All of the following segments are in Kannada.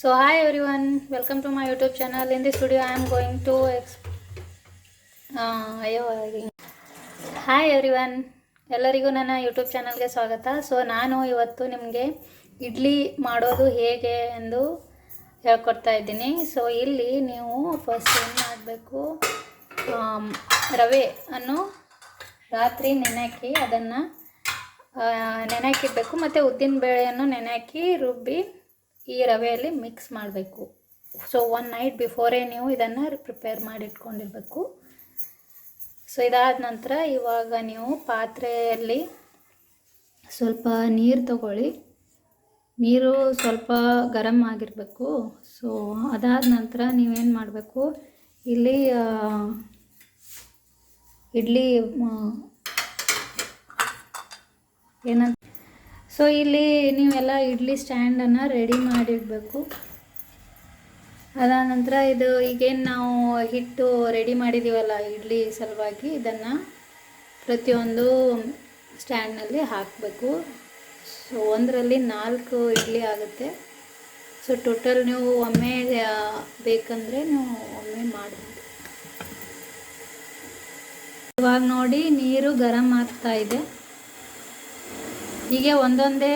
So hi everyone, welcome to my YouTube channel. In this video, I am going to exp- uh, hi everyone ಎಲ್ಲರಿಗೂ ನನ್ನ ಯೂಟ್ಯೂಬ್ ಚಾನಲ್ಗೆ ಸ್ವಾಗತ. ಸೊ ನಾನು ಇವತ್ತು ನಿಮಗೆ ಇಡ್ಲಿ ಮಾಡೋದು ಹೇಗೆ ಎಂದು ಹೇಳ್ಕೊಡ್ತಾ ಇದ್ದೀನಿ. ಸೊ ಇಲ್ಲಿ ನೀವು ಫಸ್ಟ್ ಏನು ಮಾಡಬೇಕು? ರವೆ ಅನ್ನು ರಾತ್ರಿ ನೆನೆಹಾಕಿ ಅದನ್ನು ನೆನೆಹಾಕಿಡಬೇಕು. ಮತ್ತು ಉದ್ದಿನ ಬೇಳೆಯನ್ನು ನೆನೆ ಹಾಕಿ ರುಬ್ಬಿ ಈ ರವೆಯಲ್ಲಿ ಮಿಕ್ಸ್ ಮಾಡಬೇಕು. ಸೊ ಒನ್ ನೈಟ್ ಬಿಫೋರೇ ನೀವು ಇದನ್ನು ಪ್ರಿಪೇರ್ ಮಾಡಿ ಇಟ್ಕೊಂಡಿರಬೇಕು. ಸೊ ಇದಾದ ನಂತರ ಇವಾಗ ನೀವು ಪಾತ್ರೆಯಲ್ಲಿ ಸ್ವಲ್ಪ ನೀರು ತಗೊಳ್ಳಿ. ನೀರು ಸ್ವಲ್ಪ ಗರಂ ಆಗಿರಬೇಕು. ಸೊ ಅದಾದ ನಂತರ ನೀವೇನು ಮಾಡಬೇಕು? ಇಲ್ಲಿ ಇಡ್ಲಿ ಏನಂತ ಸೊ ಇಲ್ಲಿ ನೀವೆಲ್ಲ ಇಡ್ಲಿ ಸ್ಟ್ಯಾಂಡನ್ನು ರೆಡಿ ಮಾಡಿಡಬೇಕು. ಅದಾದ ನಂತರ ಇದು ಈಗೇನು ನಾವು ಹಿಟ್ಟು ರೆಡಿ ಮಾಡಿದ್ದೀವಲ್ಲ ಇಡ್ಲಿ ಸಲುವಾಗಿ, ಇದನ್ನು ಪ್ರತಿಯೊಂದು ಸ್ಟ್ಯಾಂಡ್ನಲ್ಲಿ ಹಾಕಬೇಕು. ಸೊ ಒಂದರಲ್ಲಿ ನಾಲ್ಕು ಇಡ್ಲಿ ಆಗುತ್ತೆ. ಸೊ ಟೋಟಲ್ ನೀವು ಒಮ್ಮೆ ಬೇಕಂದರೆ ನೀವು ಒಮ್ಮೆ ಮಾಡಬೇಕು ಇವಾಗ ನೋಡಿ ನೀರು ಗರಂ ಆಗ್ತಾ ಇದೆ. ಹೀಗೆ ಒಂದೊಂದೇ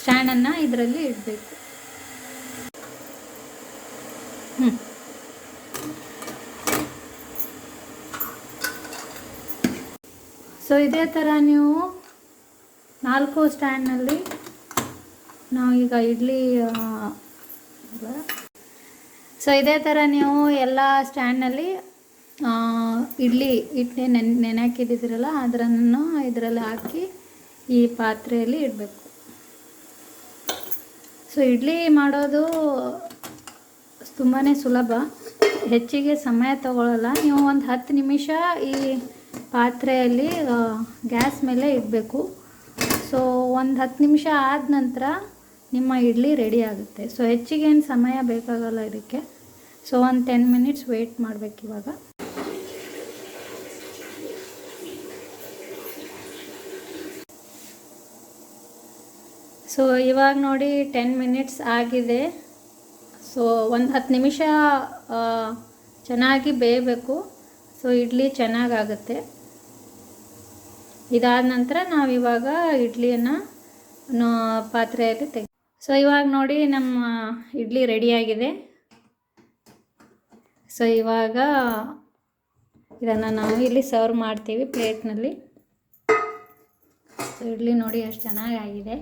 ಸ್ಟ್ಯಾಂಡನ್ನು ಇದರಲ್ಲಿ ಇಡಬೇಕು. ಹ್ಞೂ ಸೊ ಇದೇ ಥರ ನೀವು ನಾಲ್ಕು ಸ್ಟ್ಯಾಂಡ್ನಲ್ಲಿ ನಾವು ಈಗ ಇಡ್ಲಿ ಸೊ ಇದೇ ಥರ ನೀವು ಎಲ್ಲ ಸ್ಟ್ಯಾಂಡ್ನಲ್ಲಿ ಇಡ್ಲಿ ಇಡ್ಲಿ ನೆನೆ, ನೆನೆಹಾಕಿದ್ದಿದ್ರಲ್ಲ, ಅದರನ್ನು ಇದರಲ್ಲಿ ಹಾಕಿ ಈ ಪಾತ್ರೆಯಲ್ಲಿ ಇಡಬೇಕು. ಸೊ ಇಡ್ಲಿ ಮಾಡೋದು ತುಂಬಾ ಸುಲಭ. ಹೆಚ್ಚಿಗೆ ಸಮಯ ತಗೊಳ್ಳಲ್ಲ ನೀವು ಒಂದು ಹತ್ತು ನಿಮಿಷ ಈ ಪಾತ್ರೆಯಲ್ಲಿ ಗ್ಯಾಸ್ ಮೇಲೆ ಇಡಬೇಕು. ಸೊ ಒಂದು ಹತ್ತು ನಿಮಿಷ ಆದ ನಂತರ ನಿಮ್ಮ ಇಡ್ಲಿ ರೆಡಿ ಆಗುತ್ತೆ. ಸೊ ಹೆಚ್ಚಿಗೆ ಏನು ಸಮಯ ಬೇಕಾಗಲ್ಲ ಇದಕ್ಕೆ. ಸೊ ಒಂದು ಟೆನ್ ಮಿನಿಟ್ಸ್ ವೆಯ್ಟ್ ಮಾಡಬೇಕು ಇವಾಗ. ಸೊ ಇವಾಗ ನೋಡಿ ಟೆನ್ ಮಿನಿಟ್ಸ್ ಆಗಿದೆ. ಸೊ ಒಂದು ಹತ್ತು ನಿಮಿಷ ಚೆನ್ನಾಗಿ ಬೇಯಬೇಕು. ಸೊ ಇಡ್ಲಿ ಚೆನ್ನಾಗಾಗುತ್ತೆ. ಇದಾದ ನಂತರ ನಾವು ಇವಾಗ ಇಡ್ಲಿಯನ್ನು ಪಾತ್ರೆಯಲ್ಲಿ ತೆಗೆ ಸೊ ಇವಾಗ ನೋಡಿ ನಮ್ಮ ಇಡ್ಲಿ ರೆಡಿಯಾಗಿದೆ ಸೊ ಇವಾಗ ಇದನ್ನು ನಾವು ಇಲ್ಲಿ ಸರ್ವ್ ಮಾಡ್ತೀವಿ ಪ್ಲೇಟ್ನಲ್ಲಿ ಸೊ ಇಡ್ಲಿ ನೋಡಿ ಎಷ್ಟು ಚೆನ್ನಾಗಾಗಿದೆ.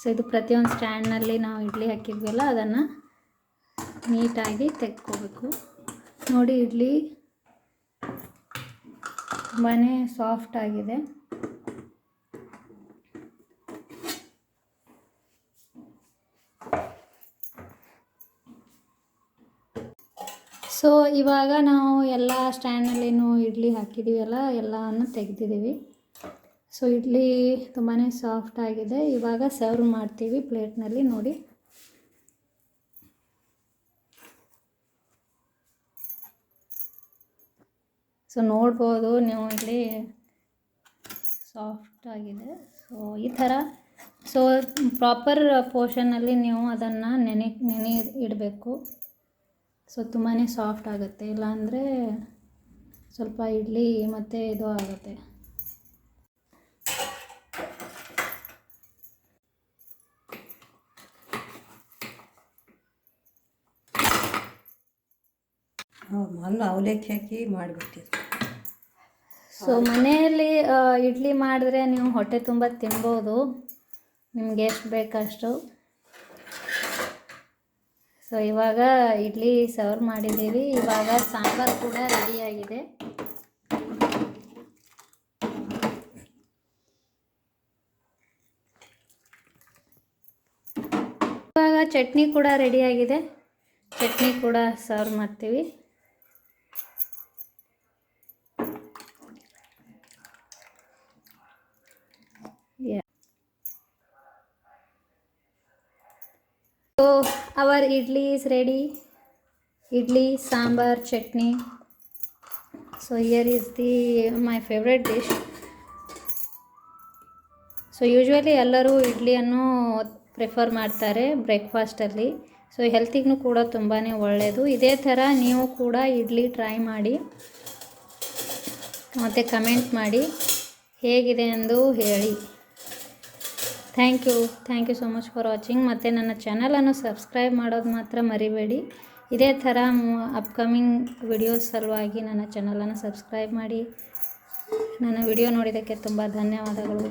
ಸೊ ಇದು ಪ್ರತಿಯೊಂದು ಸ್ಟ್ಯಾಂಡ್ನಲ್ಲಿ ನಾವು ಇಡ್ಲಿ ಹಾಕಿದ್ವಲ್ಲ, ಅದನ್ನು ನೀಟಾಗಿ ತೆಕ್ಕೋಬೇಕು. ನೋಡಿ ಇಡ್ಲಿ ತುಂಬಾ ಸಾಫ್ಟ್ ಆಗಿದೆ. ಸೊ ಇವಾಗ ನಾವು ಎಲ್ಲ ಸ್ಟ್ಯಾಂಡ್ನಲ್ಲಿನೂ ಇಡ್ಲಿ ಹಾಕಿದ್ದೀವಲ್ಲ ಎಲ್ಲವನ್ನು ತೆಗೆದಿದ್ದೀವಿ. ಸೊ ಇಡ್ಲಿ ತುಂಬಾ ಸಾಫ್ಟ್ ಆಗಿದೆ. ಇವಾಗ ಸರ್ವ್ ಮಾಡ್ತೀವಿ ಪ್ಲೇಟ್ನಲ್ಲಿ ನೋಡಿ. ಸೊ ನೋಡ್ಬೋದು ನೀವು ಇಲ್ಲಿ ಸಾಫ್ಟ್ ಆಗಿದೆ. ಸೊ ಈ ಥರ, ಸೊ ಪ್ರಾಪರ್ ಪೋರ್ಷನಲ್ಲಿ ನೀವು ಅದನ್ನು ನೆನೆ ನೆನೆ ಇಡಬೇಕು. ಸೊ ತುಂಬಾ ಸಾಫ್ಟ್ ಆಗುತ್ತೆ. ಇಲ್ಲಾಂದರೆ ಸ್ವಲ್ಪ ಇಡ್ಲಿ ಮತ್ತು ಇದು ಆಗುತ್ತೆ. ಮೊದಲು ಅವಲಕ್ಕಿ ಹಾಕಿ ಮಾಡಿಬಿಟ್ಟಿದ್ರು ಸೊ ಮನೆಯಲ್ಲಿ ಇಡ್ಲಿ ಮಾಡಿದ್ರೆ ನೀವು ಹೊಟ್ಟೆ ತುಂಬ ತಿನ್ಬೋದು. ನಿಮ್ಗೆ ಎಷ್ಟು ಬೇಕಷ್ಟು? ಸೊ ಇವಾಗ ಇಡ್ಲಿ ಸರ್ವ್ ಮಾಡಿದ್ದೀವಿ. ಇವಾಗ ಸಾಂಬಾರು ಕೂಡ ರೆಡಿಯಾಗಿದೆ ಇವಾಗ ಚಟ್ನಿ ಕೂಡ ರೆಡಿಯಾಗಿದೆ ಚಟ್ನಿ ಕೂಡ ಸರ್ವ್ ಮಾಡ್ತೀವಿ. So our idli is ready idli sambar chutney so here is the my favourite dish so usually ಎಲ್ಲರೂ ಇಡ್ಲಿಯನ್ನು ಪ್ರಿಫರ್ ಮಾಡ್ತಾರೆ ಬ್ರೇಕ್ಫಾಸ್ಟಲ್ಲಿ ಸೊ ಹೆಲ್ತಿಗೂ ಕೂಡ ತುಂಬಾ ಒಳ್ಳೆಯದು ಇದೇ ಥರ ನೀವು ಕೂಡ ಇಡ್ಲಿ ಟ್ರೈ ಮಾಡಿ. ಮತ್ತು ಕಮೆಂಟ್ ಮಾಡಿ. ಹೇಗಿದೆ ಎಂದು ಹೇಳಿ. Thank you thank you so much for watching ಮತ್ತು ನನ್ನ ಚಾನಲನ್ನು ಸಬ್ಸ್ಕ್ರೈಬ್ ಮಾಡೋದು ಮಾತ್ರ ಮರಿಬೇಡಿ. ಇದೇ ಥರ ಅಪ್ಕಮಿಂಗ್ ವಿಡಿಯೋಸ್ ಸಲುವಾಗಿ ನನ್ನ ಚಾನಲನ್ನು ಸಬ್ಸ್ಕ್ರೈಬ್ ಮಾಡಿ. ನನ್ನ ವಿಡಿಯೋ ನೋಡಿದ್ದಕ್ಕೆ ತುಂಬ ಧನ್ಯವಾದಗಳು.